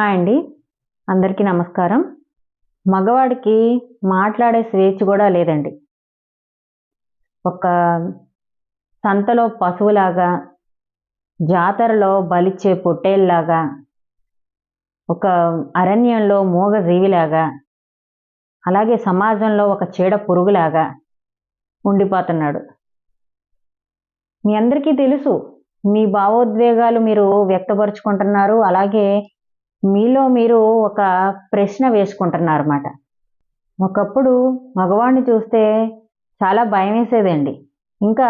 Hi అండి. అందరికీ నమస్కారం. మగవాడికి మాట్లాడే స్వేచ్ఛ కూడా లేదండి. ఒక సంతలో పశువులాగా జాతరలో బలిచ్చే పొట్టేల్లాగా ఒక అరణ్యంలో మూగ జీవిలాగా అలాగే సమాజంలో ఒక చీడ పురుగులాగా ఉండిపోతున్నాడు. మీ అందరికీ తెలుసు మీ భావోద్వేగాలు మీరు వ్యక్తపరుచుకుంటున్నారు అలాగే మీలో మీరు ఒక ప్రశ్న వేసుకుంటున్నారు అన్నమాట ఒకప్పుడు మగవాడిని చూస్తే చాలా భయం వేసేదండి ఇంకా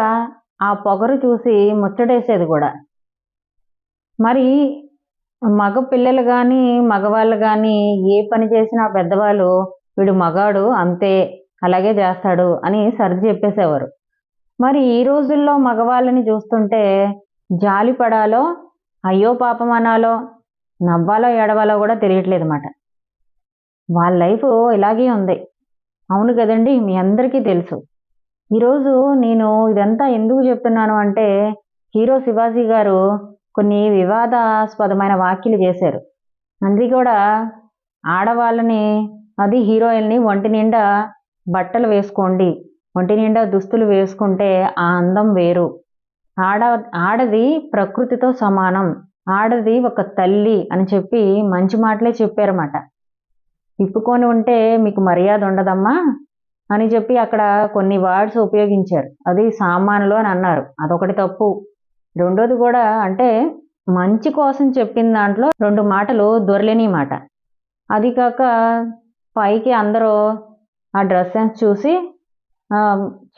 ఆ పొగరు చూసి ముచ్చటేసేది కూడా. మరి మగ పిల్లలు కానీ మగవాళ్ళు కానీ ఏ పని చేసినా పెద్దవాళ్ళు వీడు మగాడు అంతే అలాగే చేస్తాడు అని సర్ది చెప్పేసేవారు. మరి ఈ రోజుల్లో మగవాళ్ళని చూస్తుంటే జాలి పడాలో అయ్యో పాపం అనాలో నవ్వాలో ఏడవాలో కూడా తెలియట్లేదు అన్నమాట వాళ్ళ లైఫ్ ఇలాగే ఉంది. అవును కదండి మీ అందరికీ తెలుసు. ఈరోజు నేను ఇదంతా ఎందుకు చెప్తున్నాను అంటే హీరో శివాజీ గారు కొన్ని వివాదాస్పదమైన వ్యాఖ్యలు చేశారు. అది కూడా ఆడవాళ్ళని అది హీరోయిన్ని ఒంటి నిండా బట్టలు వేసుకోండి ఒంటి నిండా దుస్తులు వేసుకుంటే ఆ అందం వేరు. ఆడ ఆడది ప్రకృతితో సమానం. ఆడది ఒక తల్లి అని చెప్పి మంచి మాటలే చెప్పారన్నమాట. ఇప్పుకొని ఉంటే మీకు మర్యాద ఉండదమ్మా అని చెప్పి అక్కడ కొన్ని వర్డ్స్ ఉపయోగించారు. అది సామానులు అని అన్నారు. అదొకటి తప్పు. రెండోది కూడా అంటే మంచి కోసం చెప్పిన దాంట్లో రెండు మాటలు దొరలేని మాట. అది కాక పైకి అందరూ ఆ డ్రెస్ సెన్స్ చూసి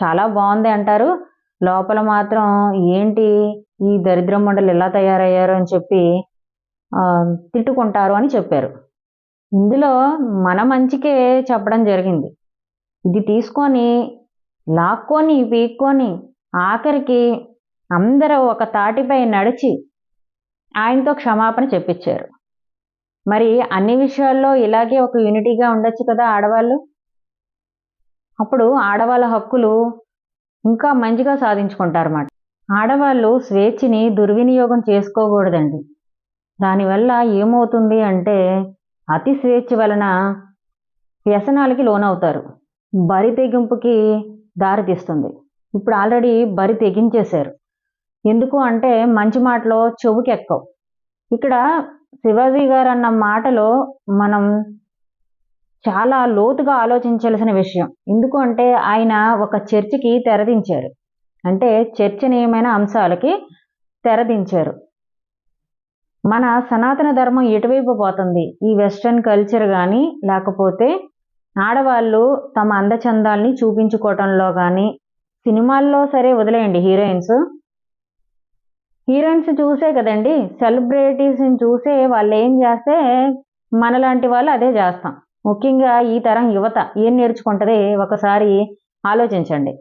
చాలా బాగుంది అంటారు. లోపల మాత్రం ఏంటి ఈ దరిద్ర మండలు ఎలా తయారయ్యారు అని చెప్పి తిట్టుకుంటారు అని చెప్పారు. ఇందులో మన మంచికే చెప్పడం జరిగింది. ఇది తీసుకొని లాక్కొని పీక్కొని ఆఖరికి అందరూ ఒక తాటిపై నడిచి ఆయనతో క్షమాపణ చెప్పించారు. మరి అన్ని విషయాల్లో ఇలాగే ఒక యూనిటీగా ఉండొచ్చు కదా ఆడవాళ్ళు? అప్పుడు ఆడవాళ్ళ హక్కులు ఇంకా మంచిగా సాధించుకుంటారు అన్నమాట. ఆడవాళ్ళు స్వేచ్ఛని దుర్వినియోగం చేసుకోకూడదండి. దానివల్ల ఏమవుతుంది అంటే అతి స్వేచ్ఛ వలన వ్యసనాలకి లోనవుతారు. బరి తెగింపుకి దారితీస్తుంది. ఇప్పుడు ఆల్రెడీ బరి తెగించేశారు. ఎందుకు అంటే మంచి మాటలో చెవుకెక్కవు. ఇక్కడ శివాజీ గారు అన్న మాటలో మనం చాలా లోతుగా ఆలోచించాల్సిన విషయం. ఎందుకు అంటే ఆయన ఒక చర్చికి తెరదించారు. అంటే చర్చనీయమైన అంశాలకి తెరదించారు. మన సనాతన ధర్మం ఎటువైపు పోతుంది? ఈ వెస్ట్రన్ కల్చర్ కానీ లేకపోతే ఆడవాళ్ళు తమ అందచందాల్ని చూపించుకోవటంలో కానీ సినిమాల్లో సరే వదిలేయండి హీరోయిన్స్. హీరోయిన్స్ చూసే కదండి సెలబ్రిటీస్ని చూసే వాళ్ళు ఏం చేస్తే మనలాంటి వాళ్ళు అదే చేస్తాం. ముఖ్యంగా ఈ తరం యువత ఏం నేర్చుకుంటుంది? ఒకసారి ఆలోచించండి.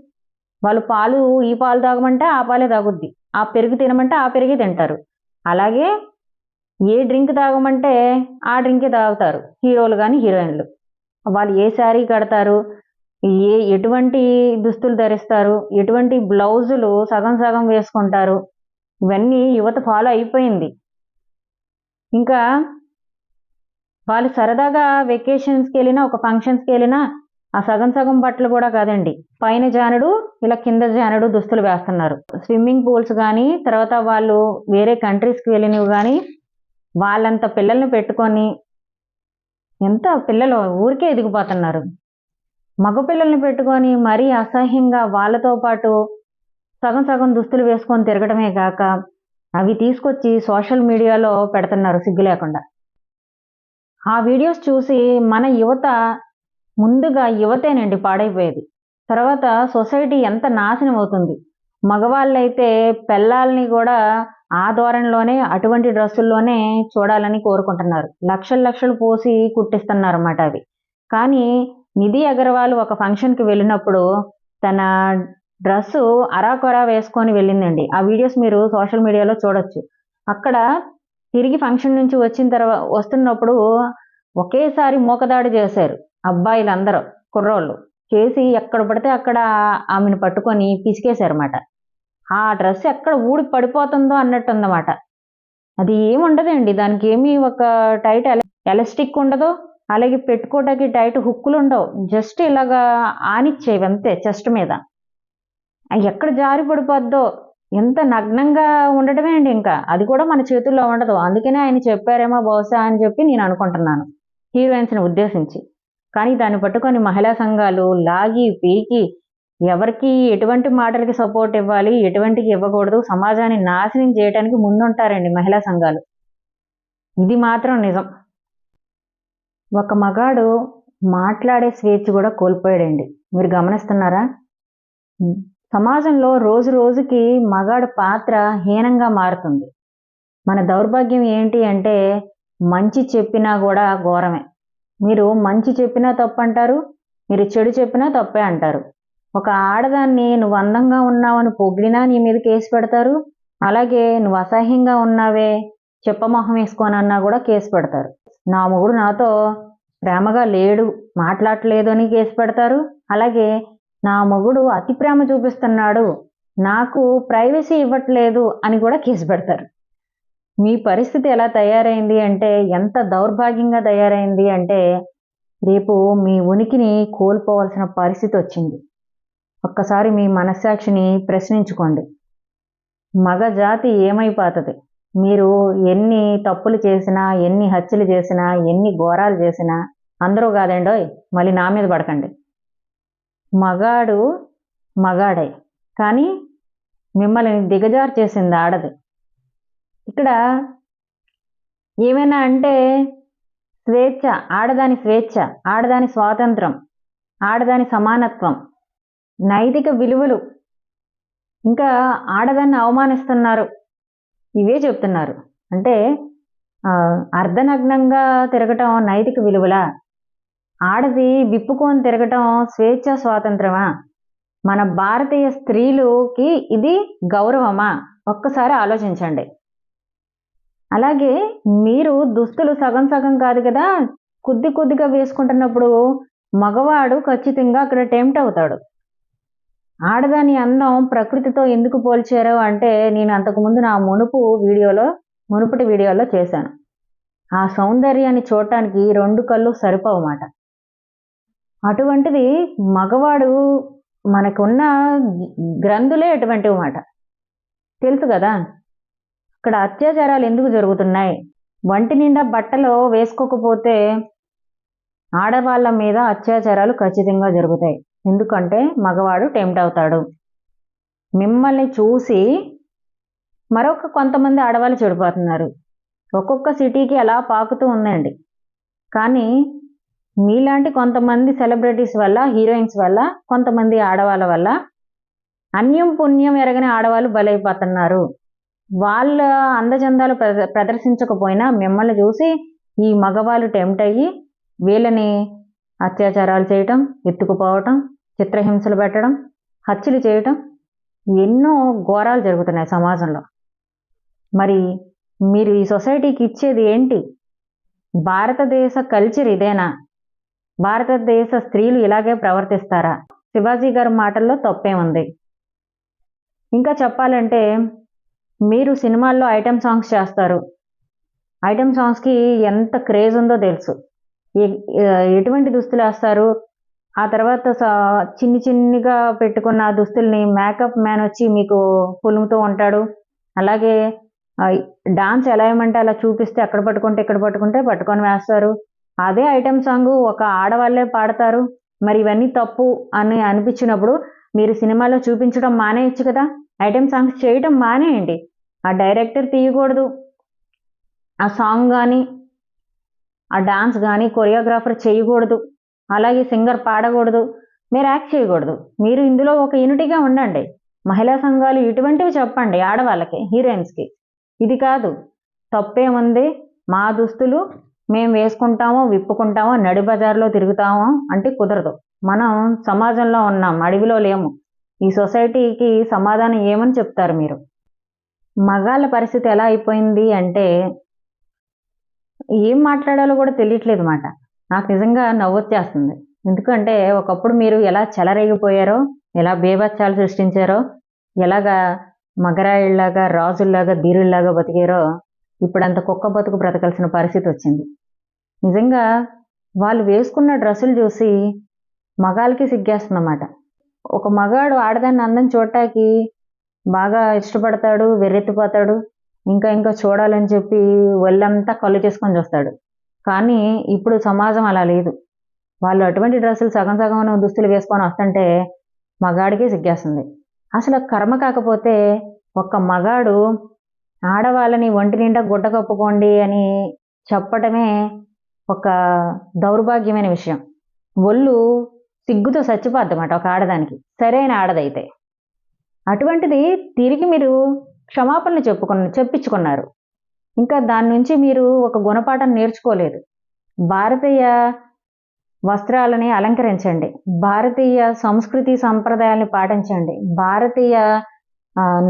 వాళ్ళు పాలు ఈ పాలు తాగమంటే ఆ పాలే తాగుద్ది. ఆ పెరుగు తినమంటే ఆ పెరిగి తింటారు. అలాగే ఏ డ్రింక్ తాగమంటే ఆ డ్రింకే తాగుతారు. హీరోలు కానీ హీరోయిన్లు. వాళ్ళు ఏ శారీ కడతారు? ఏ ఎటువంటి దుస్తులు ధరిస్తారు? ఎటువంటి బ్లౌజులు సగం సగం వేసుకుంటారు? ఇవన్నీ యువత ఫాలో అయిపోయింది. ఇంకా వాళ్ళు సరదాగా వెకేషన్స్కి వెళ్ళినా ఒక ఫంక్షన్స్కి వెళ్ళినా ఆ సగం సగం బట్టలు కూడా కాదండి. పైన జానుడు ఇలా కింద జానుడు దుస్తులు వేస్తున్నారు. స్విమ్మింగ్ పూల్స్ కానీ తర్వాత వాళ్ళు వేరే కంట్రీస్కి వెళ్ళినవి కానీ వాళ్ళంత పిల్లల్ని పెట్టుకొని ఎంత పిల్లలు ఊరికే ఎదిగిపోతున్నారు. మగ పిల్లల్ని పెట్టుకొని మరీ అసహ్యంగా వాళ్ళతో పాటు సగం సగం దుస్తులు వేసుకొని తిరగడమే కాక అవి తీసుకొచ్చి సోషల్ మీడియాలో పెడుతున్నారు సిగ్గు లేకుండా. ఆ వీడియోస్ చూసి మన యువత ముందుగా యువతేనండి పాడైపోయేది. తర్వాత సొసైటీ ఎంత నాశనం అవుతుంది. మగవాళ్ళైతే పిల్లల్ని కూడా ఆ ధోరణిలోనే అటువంటి డ్రెస్సుల్లోనే చూడాలని కోరుకుంటున్నారు. లక్షలు లక్షలు పోసి కుట్టిస్తున్నారు అన్నమాట అవి. కానీ నిధి అగర్వాల్ ఒక ఫంక్షన్కి వెళ్ళినప్పుడు తన డ్రెస్సు అరాకొరా వేసుకొని వెళ్ళిందండి. ఆ వీడియోస్ మీరు సోషల్ మీడియాలో చూడొచ్చు. అక్కడ తిరిగి ఫంక్షన్ నుంచి వచ్చిన తర్వాత వస్తున్నప్పుడు ఒకేసారి మూకదాడి చేశారు. అబ్బాయిలందరూ కుర్రోళ్ళు. చేసి ఎక్కడ పడితే అక్కడ ఆమెను పట్టుకొని పిసికేశారన్నమాట. ఆ డ్రెస్ ఎక్కడ ఊడి పడిపోతుందో అన్నట్టుందన్నమాట. అది ఏముండదండి. దానికి ఏమీ ఒక టైట్ ఎలాస్టిక్ ఉండదు. అలాగే పెట్టుకోవడానికి టైట్ హుక్కులు ఉండవు జస్ట్ ఇలాగా ఆనిచ్చేవి అంతే చెస్ట్ మీద. ఎక్కడ జారి పడిపోద్దో ఎంత నగ్నంగా ఉండటమే అండి ఇంకా. అది కూడా మన చేతుల్లో ఉండదు. అందుకనే ఆయన చెప్పారేమో బహుశా అని చెప్పి నేను అనుకుంటున్నాను. హీరోయిన్స్ని ఉద్దేశించి. కానీ దాన్ని పట్టుకొని మహిళా సంఘాలు లాగి పీకి ఎవరికి ఎటువంటి మాటలకి సపోర్ట్ ఇవ్వాలి ఎటువంటికి ఇవ్వకూడదు సమాజాన్ని నాశనం చేయడానికి ముందుంటారండి మహిళా సంఘాలు. ఇది మాత్రం నిజం. ఒక మగాడు మాట్లాడే స్వేచ్ఛ కూడా కోల్పోయాడండి. మీరు గమనిస్తున్నారా? సమాజంలో రోజు రోజుకి మగాడు పాత్ర హీనంగా మారుతుంది. మన దౌర్భాగ్యం ఏంటి అంటే మంచి చెప్పినా కూడా ఘోరమే. మీరు మంచి చెప్పినా తప్పు అంటారు మీరు చెడు చెప్పినా తప్పే అంటారు. ఒక ఆడదాన్ని నువ్వు అందంగా ఉన్నావని పొగిడినా నీ మీద కేసు పెడతారు అలాగే నువ్వు అసహ్యంగా ఉన్నావే చెప్పమొహం వేసుకోనన్నా కూడా కేసు పెడతారు. నా మొగుడు నాతో ప్రేమగా లేడు మాట్లాడట్లేదు అని కేసు పెడతారు అలాగే నా మొగుడు అతి ప్రేమ చూపిస్తున్నాడు నాకు ప్రైవసీ ఇవ్వట్లేదు అని కూడా కేసు పెడతారు. మీ పరిస్థితి ఎలా తయారైంది అంటే ఎంత దౌర్భాగ్యంగా తయారైంది అంటే రేపు మీ ఉనికిని కోల్పోవలసిన పరిస్థితి వచ్చింది. ఒక్కసారి మీ మనస్సాక్షిని ప్రశ్నించుకోండి. మగ జాతి ఏమైపోతుంది? మీరు ఎన్ని తప్పులు చేసినా ఎన్ని హత్యలు చేసినా ఎన్ని ఘోరాలు చేసినా అందరూ కాదండోయ్ మళ్ళీ నా మీద పడకండి. మగాడు మగాడే కానీ మిమ్మల్ని దిగజారు చేసింది ఆడది. ఇక్కడ ఏమైనా అంటే స్వేచ్ఛ ఆడదాని స్వేచ్ఛ ఆడదాని స్వాతంత్రం ఆడదాని సమానత్వం నైతిక విలువలు. ఇంకా ఆడదాన్ని అవమానిస్తున్నారు. ఇవే చెప్తున్నారు. అంటే అర్ధనగ్నంగా తిరగటం నైతిక విలువలా? ఆడది విప్పుకొని తిరగటం స్వేచ్ఛ స్వాతంత్రమా? మన భారతీయ స్త్రీలుకి ఇది గౌరవమా? ఒక్కసారి ఆలోచించండి. అలాగే మీరు దుస్తులు సగం సగం కాదు కదా కొద్ది కొద్దిగా వేసుకుంటున్నప్పుడు మగవాడు ఖచ్చితంగా అక్కడ టెంప్ట్ అవుతాడు. ఆడదాని అందం ప్రకృతితో ఎందుకు పోల్చారు అంటే నేను అంతకుముందు నా మునుపు వీడియోలో మునుపటి వీడియోలో చేశాను. ఆ సౌందర్యాన్ని చూడటానికి రెండు కళ్ళు సరిపోవమాట. అటువంటిది మగవాడు మనకున్న గ్రంథులే అటువంటివి మాట తెలుసు కదా? ఇక్కడ అత్యాచారాలు ఎందుకు జరుగుతున్నాయి? వంటి నిండా బట్టలు వేసుకోకపోతే ఆడవాళ్ళ మీద అత్యాచారాలు ఖచ్చితంగా జరుగుతాయి. ఎందుకంటే మగవాడు టెంప్ట్ అవుతాడు. మిమ్మల్ని చూసి మరొక కొంతమంది ఆడవాళ్ళు చెడిపోతున్నారు. ఒక్కొక్క సిటీకి అలా పాకుతూ ఉందండి. కానీ మీలాంటి కొంతమంది సెలబ్రిటీస్ వల్ల హీరోయిన్స్ వల్ల కొంతమంది ఆడవాళ్ళ వల్ల అన్యం పుణ్యం ఎరగని ఆడవాళ్ళు బలైపోతున్నారు. వాళ్ళ అందచందాలు ప్రద ప్రదర్శించకపోయినా మిమ్మల్ని చూసి ఈ మగవాళ్ళు టెంప్ట్ అయ్యి వీళ్ళని అత్యాచారాలు చేయటం ఎత్తుకుపోవటం చిత్రహింసలు పెట్టడం హత్యలు చేయటం ఎన్నో ఘోరాలు జరుగుతున్నాయి సమాజంలో. మరి మీరు ఈ సొసైటీకి ఇచ్చేది ఏంటి? భారతదేశ కల్చర్ ఇదేనా? భారతదేశ స్త్రీలు ఇలాగే ప్రవర్తిస్తారా? శివాజీ గారి మాటల్లో తప్పేముంది? ఇంకా చెప్పాలంటే మీరు సినిమాల్లో ఐటెం సాంగ్స్ చేస్తారు. ఐటెం సాంగ్స్కి ఎంత క్రేజ్ ఉందో తెలుసు. ఎటువంటి దుస్తులు వేస్తారు? ఆ తర్వాత చిన్ని చిన్నిగా పెట్టుకున్న దుస్తుల్ని మేకప్ మ్యాన్ వచ్చి మీకు పులుముతూ ఉంటాడు. అలాగే డాన్స్ ఎలా ఏమంటే అలా చూపిస్తే అక్కడ పట్టుకుంటే ఇక్కడ పట్టుకుంటే పట్టుకొని వేస్తారు. అదే ఐటెం సాంగ్ ఒక ఆడవాళ్ళే పాడతారు. మరి ఇవన్నీ తప్పు అని అనిపించినప్పుడు మీరు సినిమాలో చూపించడం మానేయచ్చు కదా? ఐటెం సాంగ్స్ చేయడం మానేయండి. ఆ డైరెక్టర్ తీయకూడదు. ఆ సాంగ్ కానీ ఆ డాన్స్ కానీ కొరియోగ్రాఫర్ చేయకూడదు. అలాగే సింగర్ పాడకూడదు. మీరు యాక్ట్ చేయకూడదు. మీరు ఇందులో ఒక యూనిటీగా ఉండండి. మహిళా సంఘాలు ఇటువంటివి చెప్పండి ఆడవాళ్ళకి హీరోయిన్స్కి ఇది కాదు. తప్పేముంది? మా దుస్తులు మేము వేసుకుంటామో విప్పుకుంటామో నడి బజార్లో తిరుగుతామో అంటే కుదరదు. మనం సమాజంలో ఉన్నాం అడవిలో లేము. ఈ సొసైటీకి సమాధానం ఏమని చెప్తారు మీరు? మగాళ్ళ పరిస్థితి ఎలా అయిపోయింది అంటే ఏం మాట్లాడాలో కూడా తెలియట్లేదు మాట. నాకు నిజంగా నవ్వొచ్చేస్తుంది ఎందుకంటే ఒకప్పుడు మీరు ఎలా చెలరేగిపోయారో ఎలా బేభత్సాలు సృష్టించారో ఎలాగా మగరాయిల్లాగా రాజుల్లాగా ధీరుల్లాగా బతికారో ఇప్పుడు అంత కుక్క బతుకు బ్రతకాల్సిన పరిస్థితి వచ్చింది. నిజంగా వాళ్ళు వేసుకున్న డ్రెస్సులు చూసి మగాళ్ళకి సిగ్గేస్తుందన్నమాట. ఒక మగాడు ఆడదాన్ని అందం చూడటానికి బాగా ఇష్టపడతాడు వెర్రెత్తిపోతాడు ఇంకా ఇంకా చూడాలని చెప్పి ఒళ్ళంతా కళ్ళు చేసుకొని చూస్తాడు. కానీ ఇప్పుడు సమాజం అలా లేదు. వాళ్ళు అటువంటి డ్రెస్సులు సగం సగం దుస్తులు వేసుకొని వస్తుంటే మగాడికి సిగ్గేస్తుంది. అసలు కర్మ కాకపోతే ఒక్క మగాడు ఆడవాళ్ళని ఒంటి నిండా గుడ్డ కప్పుకోండి అని చెప్పటమే ఒక దౌర్భాగ్యమైన విషయం. ఒళ్ళు సిగ్గుతో చచ్చిపోద్దన్నమాట ఒక ఆడదానికి. సరైన ఆడదైతే. అటువంటిది తిరిగి మీరు క్షమాపణలు చెప్పుకున్న చెప్పించుకున్నారు. ఇంకా దాని నుంచి మీరు ఒక గుణపాఠం నేర్చుకోలేదు. భారతీయ వస్త్రాలని అలంకరించండి. భారతీయ సంస్కృతి సంప్రదాయాల్ని పాటించండి. భారతీయ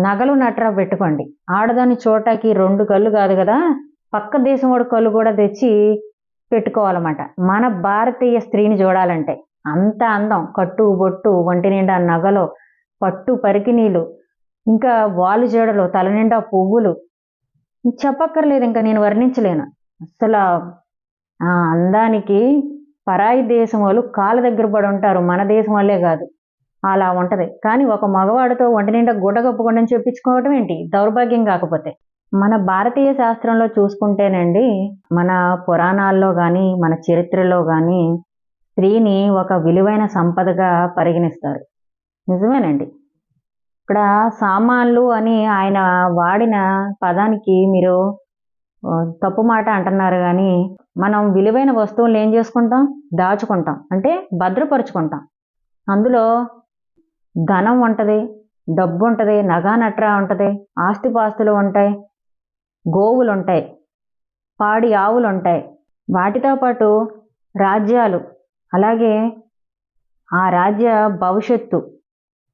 నగలు నట్ర పెట్టుకోండి. ఆడదాన్ని చోటకి రెండు కళ్ళు కాదు కదా? పక్క దేశం వాడు కళ్ళు కూడా తెచ్చి పెట్టుకోవాలన్నమాట. మన భారతీయ స్త్రీని చూడాలంటే అంత అందం. కట్టు బొట్టు ఒంటి నిండా నగలు పట్టు పరికినీలు ఇంకా వాలు జడలు తలనిండా పువ్వులు. చెప్పక్కర్లేదు ఇంకా నేను వర్ణించలేను. అసలు ఆ అందానికి పరాయి దేశం వాళ్ళు కాళ్ళ దగ్గర పడి ఉంటారు. మన దేశం వాళ్ళే కాదు. అలా ఉంటది. కానీ ఒక మగవాడితో ఒంటి నిండా గుడ్డ కప్పుకోండి చెప్పించుకోవటం ఏంటి? దౌర్భాగ్యం కాకపోతే. మన భారతీయ శాస్త్రంలో చూసుకుంటేనండి మన పురాణాల్లో కానీ మన చరిత్రలో కానీ స్త్రీని ఒక విలువైన సంపదగా పరిగణిస్తారు. నిజమేనండి. ఇక్కడ సామాన్లు అని ఆయన వాడిన పదానికి మీరు తప్పు మాట అంటున్నారు కానీ మనం విలువైన వస్తువులు ఏం చేసుకుంటాం? దాచుకుంటాం. అంటే భద్రపరుచుకుంటాం. అందులో ధనం ఉంటుంది డబ్బు ఉంటుంది నగా నట్రా ఉంటుంది ఆస్తిపాస్తులు ఉంటాయి గోవులు ఉంటాయి పాడి ఆవులు ఉంటాయి. వాటితో పాటు రాజ్యాలు అలాగే ఆ రాజ్య భవిష్యత్తు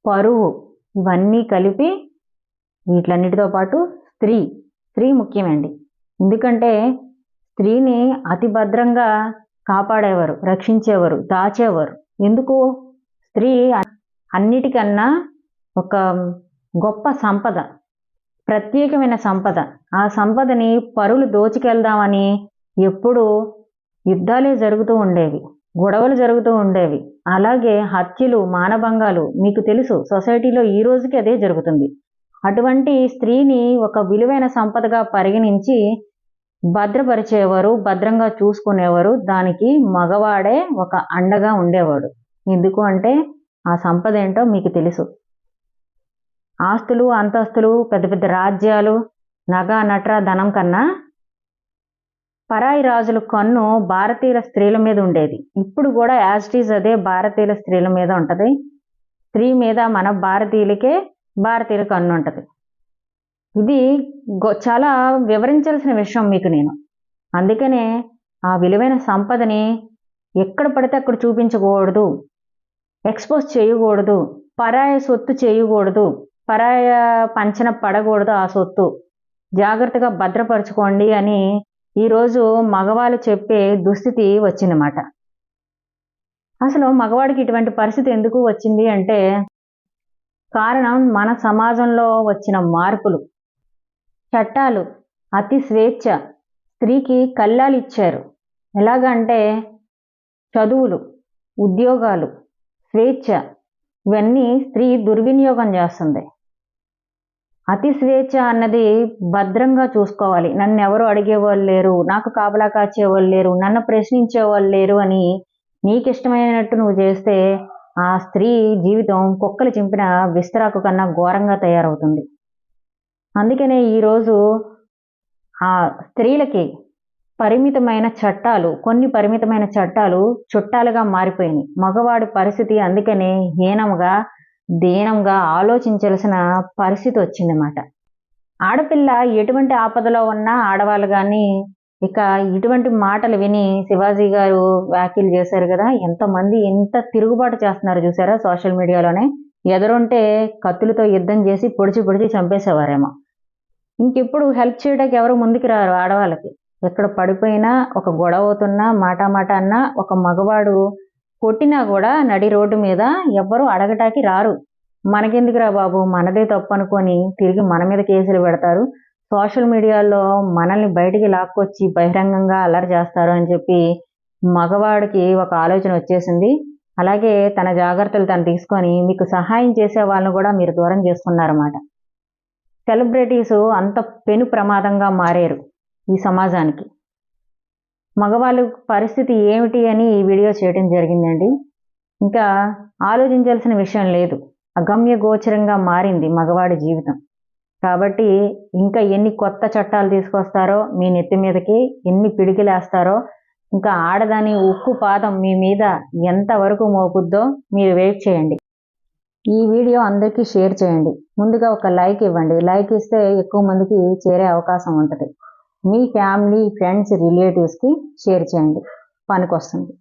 పరువు ఇవన్నీ కలిపి వీటిలన్నిటితో పాటు స్త్రీ స్త్రీ ముఖ్యమండి. ఎందుకంటే స్త్రీని అతి భద్రంగా కాపాడేవారు రక్షించేవారు దాచేవారు. ఎందుకు? స్త్రీ అన్నిటికన్నా ఒక గొప్ప సంపద ప్రత్యేకమైన సంపద. ఆ సంపదని పరులు దోచుకెళ్దామని ఎప్పుడు యుద్ధాలే జరుగుతూ ఉండేవి. గొడవలు జరుగుతూ ఉండేవి. అలాగే హత్యలు మానభంగాలు మీకు తెలుసు సొసైటీలో ఈ రోజుకి అదే జరుగుతుంది. అటువంటి స్త్రీని ఒక విలువైన సంపదగా పరిగణించి భద్రపరిచేవారు భద్రంగా చూసుకునేవారు దానికి మగవాడే ఒక అండగా ఉండేవాడు. ఎందుకు అంటే ఆ సంపద ఏంటో మీకు తెలుసు. ఆస్తులు అంతస్తులు పెద్ద పెద్ద రాజ్యాలు నగ నట్ర ధనం కన్నా పరాయి రాజుల కన్ను భారతీయుల స్త్రీల మీద ఉండేది. ఇప్పుడు కూడా యాజ్టీజ్ అదే భారతీయుల స్త్రీల మీద ఉంటుంది. స్త్రీ మీద మన భారతీయులకే భారతీయుల కన్ను ఉంటుంది. ఇది గొ- చాలా వివరించాల్సిన విషయం మీకు నేను. అందుకనే ఆ విలువైన సంపదని ఎక్కడ పడితే అక్కడ చూపించకూడదు. ఎక్స్పోజ్ చేయకూడదు. పరాయ సొత్తు చేయకూడదు. పరాయ పంచన పడకూడదు ఆ సొత్తు. జాగ్రత్తగా భద్రపరచుకోండి అని ఈరోజు మగవాళ్ళు చెప్పే దుస్థితి వచ్చిందన్నమాట. అసలు మగవాడికి ఇటువంటి పరిస్థితి ఎందుకు వచ్చింది అంటే కారణం మన సమాజంలో వచ్చిన మార్పులు. చట్టాలు అతి స్వేచ్ఛ స్త్రీకి కళ్ళాలు ఇచ్చారు. ఎలాగంటే చదువులు ఉద్యోగాలు స్వేచ్ఛ ఇవన్నీ స్త్రీ దుర్వినియోగం చేస్తుంది. అతి స్వేచ్ఛ అన్నది భద్రంగా చూసుకోవాలి. నన్ను ఎవరు అడిగేవాళ్ళు లేరు నాకు కాపలా కాచేవాళ్ళు లేరు నన్ను ప్రశ్నించేవాళ్ళు లేరు అని నీకు ఇష్టమైనట్టు నువ్వు చేస్తే ఆ స్త్రీ జీవితం కుక్కలు చింపిన విస్తరాకు కన్నా ఘోరంగా తయారవుతుంది. అందుకనే ఈరోజు ఆ స్త్రీలకి పరిమితమైన చట్టాలు కొన్ని పరిమితమైన చట్టాలు చుట్టాలుగా మారిపోయినాయి. మగవాడి పరిస్థితి అందుకనే హీనంగా దీనంగా ఆలోచించాల్సిన పరిస్థితి వచ్చిందన్నమాట. ఆడపిల్ల ఎటువంటి ఆపదలో ఉన్నా ఆడవాళ్ళు కానీ ఇక ఇటువంటి మాటలు విని శివాజీ గారు వ్యాఖ్యలు చేశారు కదా ఎంతమంది ఎంత తిరుగుబాటు చేస్తున్నారు చూసారా సోషల్ మీడియాలోనే? ఎదురుంటే కత్తులతో యుద్ధం చేసి పొడిచి పొడిచి చంపేసేవారేమో. ఇంకెప్పుడు హెల్ప్ చేయడానికి ఎవరు ముందుకు రారు ఆడవాళ్ళకి. ఎక్కడ పడిపోయినా ఒక గొడవ అవుతున్నా మాట మాట అన్నా ఒక మగవాడు కొట్టినా కూడా నడి రోడ్డు మీద ఎవ్వరూ అడగటానికి రారు. మనకెందుకురా బాబు? మనదే తప్పు అనుకొని తిరిగి మన మీద కేసులు పెడతారు. సోషల్ మీడియాలో మనల్ని బయటికి లాక్కొచ్చి బహిరంగంగా అల్లరి చేస్తారు అని చెప్పి మగవాడికి ఒక ఆలోచన వచ్చేసింది. అలాగే తన జాగ్రత్తలు తను తీసుకొని మీకు సహాయం చేసే వాళ్ళని కూడా మీరు దూరం చేసుకున్నారన్నమాట. సెలబ్రిటీస్ అంత పెను ప్రమాదంగా మారారు ఈ సమాజానికి. మగవాళ్ళ పరిస్థితి ఏమిటి అని ఈ వీడియో చేయడం జరిగిందండి. ఇంకా ఆలోచించాల్సిన విషయం లేదు. అగమ్య గోచరంగా మారింది మగవాడి జీవితం. కాబట్టి ఇంకా ఎన్ని కొత్త చట్టాలు తీసుకొస్తారో మీ నెత్తి మీదకి ఎన్ని పిడికిలేస్తారో ఇంకా ఆడదాని ఉక్కు పాదం మీ మీద ఎంతవరకు మోపుద్దో మీరు వెయిట్ చేయండి. ఈ వీడియో అందరికీ షేర్ చేయండి. ముందుగా ఒక లైక్ ఇవ్వండి. లైక్ ఇస్తే ఎక్కువ మందికి చేరే అవకాశం ఉంటుంది. మీ ఫ్యామిలీ ఫ్రెండ్స్ రిలేటివ్స్కి షేర్ చేయండి. పనికొస్తుంది.